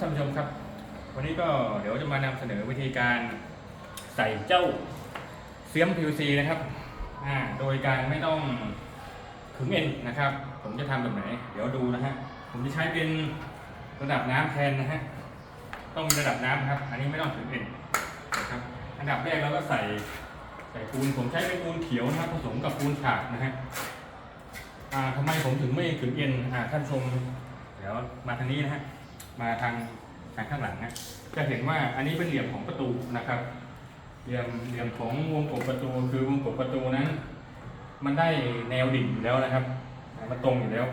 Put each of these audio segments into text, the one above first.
ท่านผู้ชมครับ วันนี้ก็เดี๋ยวจะมานำเสนอวิธีการใส่เจ้าเสียม PVC นะครับอ่าโดยการไม่ต้องขึงเอ็นนะครับ ผมจะทำแบบไหน เดี๋ยวดูนะฮะผมจะใช้เป็นระดับน้ำแทนนะฮะต้องมีระดับน้ำนะครับ อันนี้ไม่ต้องขึงเอ็นนะครับอันดับแรกเราก็ใส่ใส่ปูนผมใช้เป็นปูนเขียวนะครับผสมกับปูนฉาบนะฮะอ่าทำไมผมถึงไม่ขึงเอ็นอ่าท่านชมเดี๋ยวมาทางนี้นะฮะ มาทางทางข้างหลังนะจะเห็นว่าอันนี้เป็นเหลี่ยมของประตูนะครับ เหลี่ยมเหลี่ยมของวงกบประตูคือวงกบประตูนั้น มันได้แนวดิ่งอยู่แล้วนะครับอ่ามันตรงอยู่แล้ว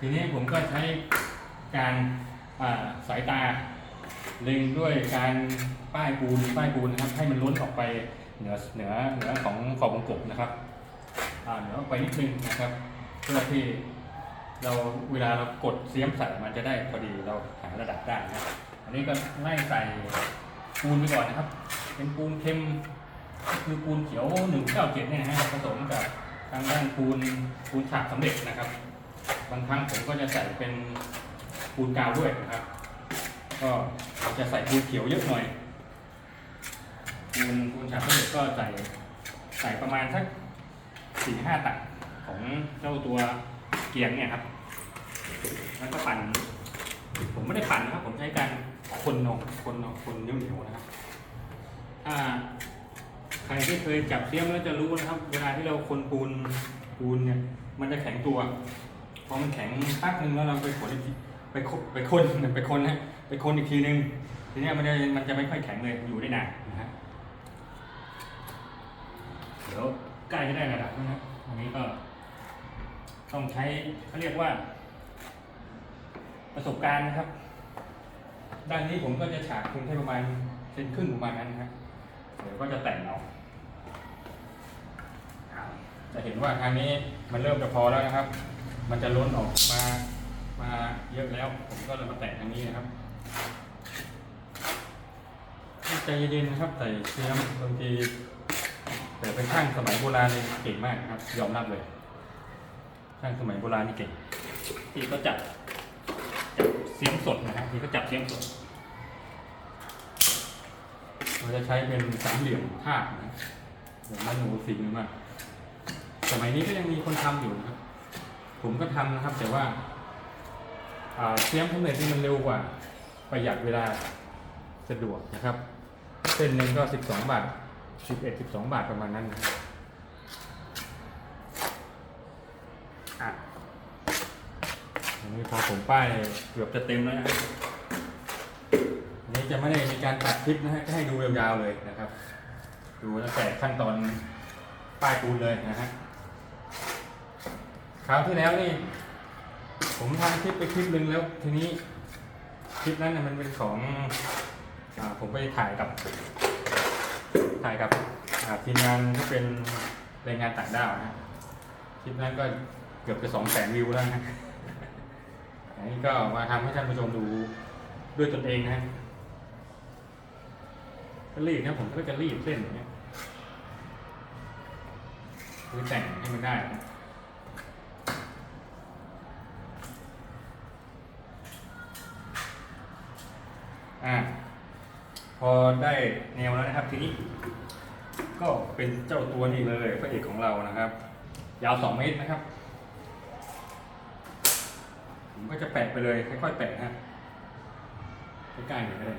ทีนี้ผมก็ใช้การาสายตาเล็งด้วยการป้ายปูนป้ายปูนนะครับ ให้มันล้นออกไปเหนือเหนือเหนือของขอบวงกบนะครับเหนือออกไปนิดนึงนะครับ เพื่อที่ เราเวลาเรากดเสียมใส่มันจะได้พอดีเราหาระดับได้นะอันนี้ก็ไล่ใส่ปูนไปก่อนนะครับ เป็นปูนเค็มคือปูนเขียวหนึ่งเก้าเจ็ดเนี่ยนะฮะผสมกับทางด้านปูนปูนฉาบสำเร็จนะครับ บางครั้งผมก็จะใส่เป็นปูนกาวด้วยนะครับ ก็จะใส่ปูนเขียวเยอะหน่อยปูนปูนฉาบสำเร็จก็ใส่ใส่ประมาณสักสี่ห้าตักของเจ้าตัวเกียงเนี่ยครับ แล้วก็ปั่น ผมไม่ได้ปั่นนะครับ ผมใช้การคนนองคนนองคนเหนียวๆนะครับถ้าใครที่เคยจับเสียมแล้วจะรู้นะครับ เวลาที่เราคนปูนปูนเนี่ย มันจะแข็งตัวพอมันแข็งพักหนึ่งแล้วเราไปขนอีกทีไปคไปคนไปคนนะไปคนอีกทีนึงทีเนี้ยมันจะมันจะไม่ค่อยแข็งเลยอยู่ได้นานนะฮะเดี๋ยวใกล้จะได้ระดับแล้วนะอันนี้ก็ ต้องใช้เขาเรียกว่า ประสบการณ์นะครับ ด้านนี้ผมก็จะฉาบคุณให้ประมาณเซนครึ่งประมาณนั้นนะครับเดี๋ยวก็จะแต่งเอาจะเห็นว่าทางนี้มันเริ่มจะพอแล้วนะครับ มันจะล้นออกมา มาเยอะแล้ว ผมก็เลยมาแต่งทางนี้นะครับใจเย็นๆนะครับใส่เสียมบางทีแต่เป็นช่างสมัยโบราณเลยเก่งมากนะครับ ยอมรับเลย ช่างสมัยโบราณนี่เก่งที่ก็จับ จับเสียงสดนะครับที่ก็จับเสียงสด เราจะใช้เป็นสามเหลี่ยมทาบนะเดี๋ยวมันหนูฝีมือมากสมัยนี้ก็ยังมีคนทำอยู่นะครับ ผมก็ทำนะครับ แต่ว่าเสียงสำเร็จนี่มันเร็วกว่า ประหยัดเวลาสะดวกนะครับ เส้นหนึ่งก็สิบสองบาทสิบเอ็ดสิบสองบาทประมาณนั้นนะครับ อะอั นนี้พอผมป้ายเกือบจะเต็มแล้วนะนนี้จะไม่ได้มีการตัดคลิปนะฮะก็ให้ดูยาวๆเลยนะครับ ดูตั้งแต่ขั้นตอนป้ายปูนเลยนะฮะคราวที่แล้วนี่ ผมทำคลิปไปคลิปหนึ่งแล้วทีนี้คลิปนั้นน่ะมันเป็นของอผมไปถ่ายกับ ถ่ายกับทีมงานที่เป็นแรงงานต่างด้าวนะคลิปนั้นก็เกือบจะสองแสนวิวแล้วนะ อันนี้ก็มาทำให้ท่านผู้ชมดูด้วยตนเองนะก็รีดนะผมก็จะรีดเส้นอย่างเงี้ยคือแต่งให้มันได้นะอ่าพอได้แนวแล้วนะครับทีนี้ ก็เป็นเจ้าตัวนี้เลยพระเอกของเรานะครับ ยาวสองเมตรนะครับะแปะไปเลยค่อยๆแปะนะฮะใกล้ๆหน่อยก็ได้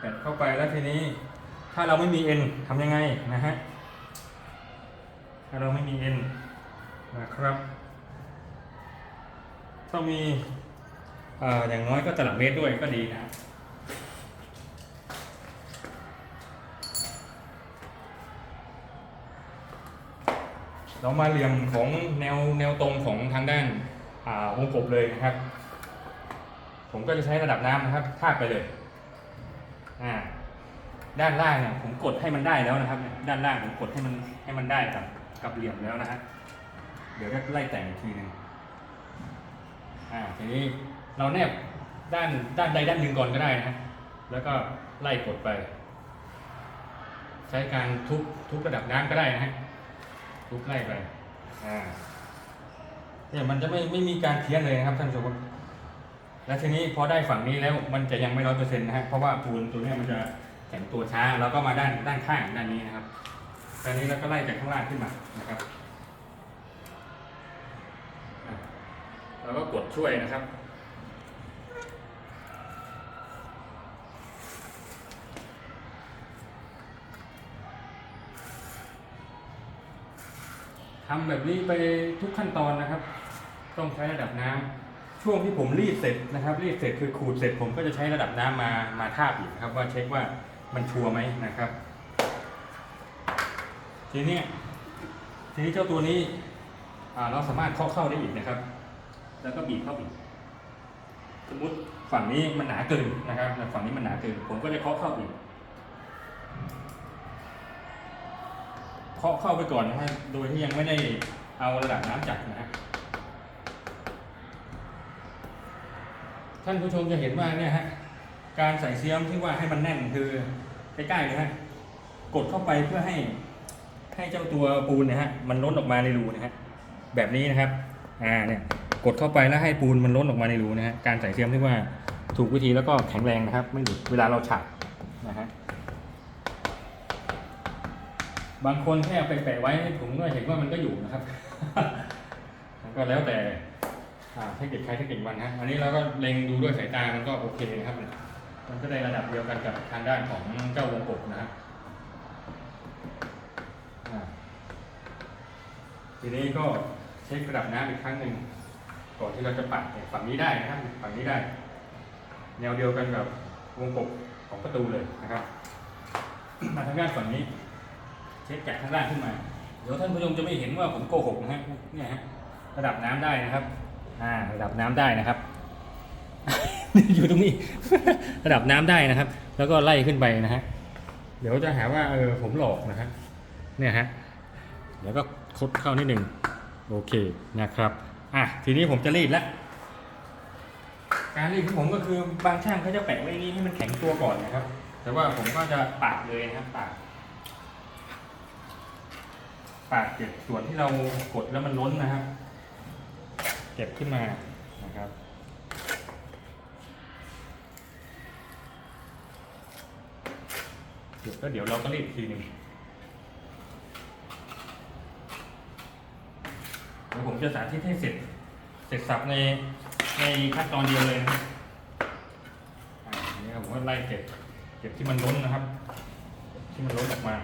แปะเข้าไปแล้วทีนี้ ถ้าเราไม่มีเอ็นทำยังไงนะฮะถ้าเราไม่มีเอ็นนะครับ ต้องมีอย่างน้อยก็ตลับเมตรด้วยก็ดีนะเรามาเหลี่ยมของแนวแนวตรงของทางด้าน วงกบเลยนะครับ ผมก็จะใช้ระดับน้ำนะครับทาบไปเลยอ่าด้านล่างเนี่ยผมกดให้มันได้แล้วนะครับ ด้านล่างผมกดให้มันให้มันได้กับกับเหลี่ยมแล้วนะฮะเดี๋ยวจะไล่แต่งอีกทีหนึ่งอ่าทีนี้เราแนบด้านด้านใดด้านหนึ่งก่อนก็ได้นะฮะแล้วก็ไล่กดไป ใช้การทุบทุบระดับน้ำก็ได้นะฮะทุบไล่ไปอ่า เนี่ยมันจะไม่ไม่มีการเพี้ยนเลยนะครับท่านผู้ชมครับแล้วทีนี้พอได้ฝั่งนี้แล้วมันจะยังไม่ร้อยเปอร์เซ็นต์นะฮะเพราะว่าปูนตัวนี้มันจะแข็งตัวช้าแล้วก็มาด้านด้านข้างด้านนี้นะครับด้านนี้แล้วก็ไล่จากข้างล่างขึ้นมานะครับแล้วก็กดช่วยนะครับทำแบบนี้ไปทุกขั้นตอนนะครับ ต้องใช้ระดับน้ำช่วงที่ผมรีดเสร็จนะครับ รีดเสร็จคือขูดเสร็จผมก็จะใช้ระดับน้ำมามาทาบอีกนะครับว่าเช็คว่ามันชัวร์ไหมนะครับ ทีนี้ทีนี้เจ้าตัวนี้เราสามารถเคาะเข้าได้อีกนะครับ แล้วก็บีบเข้าอีกสมมติฝั่งนี้มันหนาเกินนะครับฝั่งนี้มันหนาเกิน ผมก็จะเคาะเข้าอีกเคาะเข้าไปก่อนนะฮะโดยที่ยังไม่ได้เอาระดับน้ำจัดนะฮะ ท่านผู้ชมจะเห็นว่าเนี่ยฮะการใส่เสียมที่ว่าให้มันแน่นคือใกล้ๆเลยฮะกดเข้าไปเพื่อให้ให้เจ้าตัวปูนนะฮะมันล้นออกมาในรูนะฮะแบบนี้นะครับอ่าเนี่ยกดเข้าไปแล้วให้ปูนมันล้นออกมาในรูนะฮะการใส่เสียมที่ว่าถูกวิธีแล้วก็แข็งแรงนะครับ ไม่หลุดเวลาเราฉาบนะฮะบางคนแค่เอาไปแปะไว้ผมก็เห็นว่ามันก็อยู่นะครับ ก็แล้วแต่ เทคนิคใครเทคนิคมันฮะอันนี้เราก็เล็งดูด้วยสายตา มันก็โอเคนะครับ มันก็ได้ระดับเดียวกันกับทางด้านของเจ้าวงกบนะครับทีนี้ก็เช็คระดับน้ำอีกครั้งหนึ่งก่อนที่เราจะปัดฝั่งนี้ได้นะครับฝั่งนี้ได้ แนวเดียวกันกับวงกบของประตูเลยนะครับ มาทางด้านฝั่งนี้ เช็คจากข้างล่างขึ้นมา เดี๋ยวท่านผู้ชมจะไม่เห็นว่าผมโกหกนะฮะเนี่ยฮะระดับน้ำได้นะครับ อ่าระดับน้ำได้นะครับ อยู่ตรงนี้ ระดับน้ำได้นะครับ แล้วก็ไล่ขึ้นไปนะฮะเดี๋ยวจะหาว่าเออผมหลอกนะฮะเนี่ยฮะเดี๋ยวก็คดเข้านิดหนึ่งโอเคนะครับอะทีนี้ผมจะรีดแล้วการรีดของผมก็คือบางช่างเขาจะแปะไว้นี่ให้มันแข็งตัวก่อนนะครับ แต่ว่าผมก็จะปาดเลยนะครับปาดปาดเก็บส่วนที่เรากดแล้วมันล้นนะครับ ก็บขึ้นมานะครับเดี๋ยวก็เดี๋ยวเราก็รีดทีหนึ่งเดี๋ยวผมจะสาธิตให้เสร็จ เสร็จสับในในขั้นตอนเดียวเลยนะอันนี้ผมก็ไล่เก็บ เก็บที่มันล้นนะครับ ที่มันล้นออกมา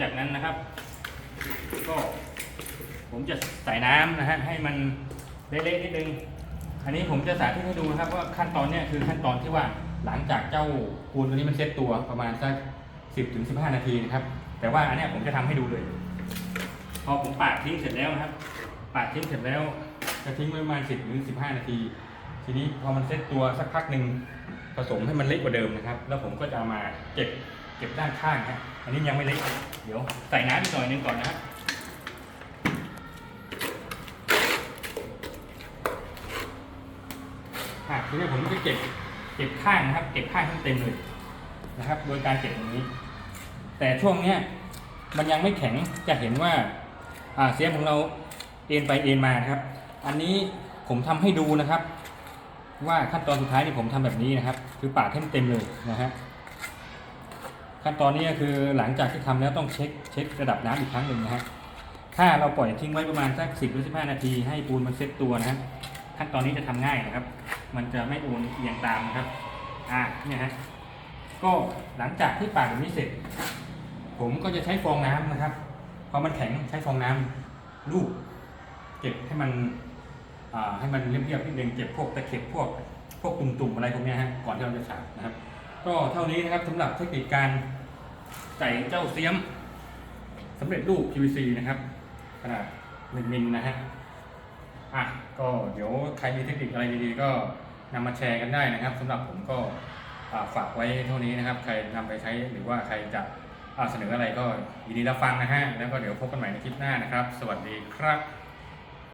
จากนั้นนะครับ ก็ผมจะใส่น้ำนะฮะให้มันเละๆนิดนึงอันนี้ผมจะสาธิตให้ดูนะครับว่าขั้นตอนเนี้ยคือขั้นตอนที่ว่าหลังจากเจ้าปูนตัวนี้มันเซ็ตตัวประมาณสักสิบถึงสิบห้านาทีนะครับ แต่ว่าอันเนี้ยผมจะทำให้ดูเลย พอผมปาดทิ้งเสร็จแล้วนะครับ ปาดทิ้งเสร็จแล้วจะทิ้งไว้ประมาณสิบถึงสิบห้านาที ทีนี้พอมันเซ็ตตัวสักพักหนึ่งผสมให้มันเล็กกว่าเดิมนะครับ แล้วผมก็จะมาเก็บ เก็บด้านข้างฮะอันนี้ยังไม่เล็กเดี๋ยวใส่น้ำอีกหน่อยนึงก่อนนะครับอะทีนี้ผมจะเก็บเก็บข้างนะครับ เก็บข้างให้เต็มเลยนะครับ โดยการเก็บอย่างนี้ แต่ช่วงเนี้ยมันยังไม่แข็งจะเห็นว่าอ่าเสียงของเราเอ็นไปเอ็นมานะครับ อันนี้ผมทำให้ดูนะครับ ว่าขั้นตอนสุดท้ายนี่ผมทำแบบนี้นะครับ คือปาดให้มันเต็มเลยนะฮะ ขั้นตอนนี้ก็คือหลังจากที่ทำแล้วต้องเช็คเช็คระดับน้ำอีกครั้งหนึ่งนะฮะถ้าเราปล่อยทิ้งไว้ประมาณสักสิบหรือสิบห้านาทีให้ปูนมันเซ็ตตัวนะฮะขั้นตอนนี้จะทำง่ายนะครับ มันจะไม่โอนเอียงตามนะครับ อ่าเนี่ยฮะก็หลังจากที่ปาดแบบนี้เสร็จ ผมก็จะใช้ฟองน้ำนะครับพอมันแข็งใช้ฟองน้ำลูบเก็บให้มันอ่าให้มันเรียบๆนิดนึงเก็บพวกตะเข็บพวกพวกตุ่มๆอะไรพวกนี้ฮะก่อนที่เราจะฉาบนะครับ ก็เท่านี้นะครับสำหรับเทคนิคการ ใส่เจ้าเสียมสำเร็จรูป PVC นะครับ ขนาด1มิลนะฮะอะก็เดี๋ยวใครมีเทคนิคอะไรดีๆก็นำมาแชร์กันได้นะครับสำหรับผมก็ฝากไว้เท่านี้นะครับ ใครนำไปใช้หรือว่าใครจะเสนออะไรก็ยินดีรับฟังนะฮะแล้วก็เดี๋ยวพบกันใหม่ในคลิปหน้านะครับ สวัสดีครับ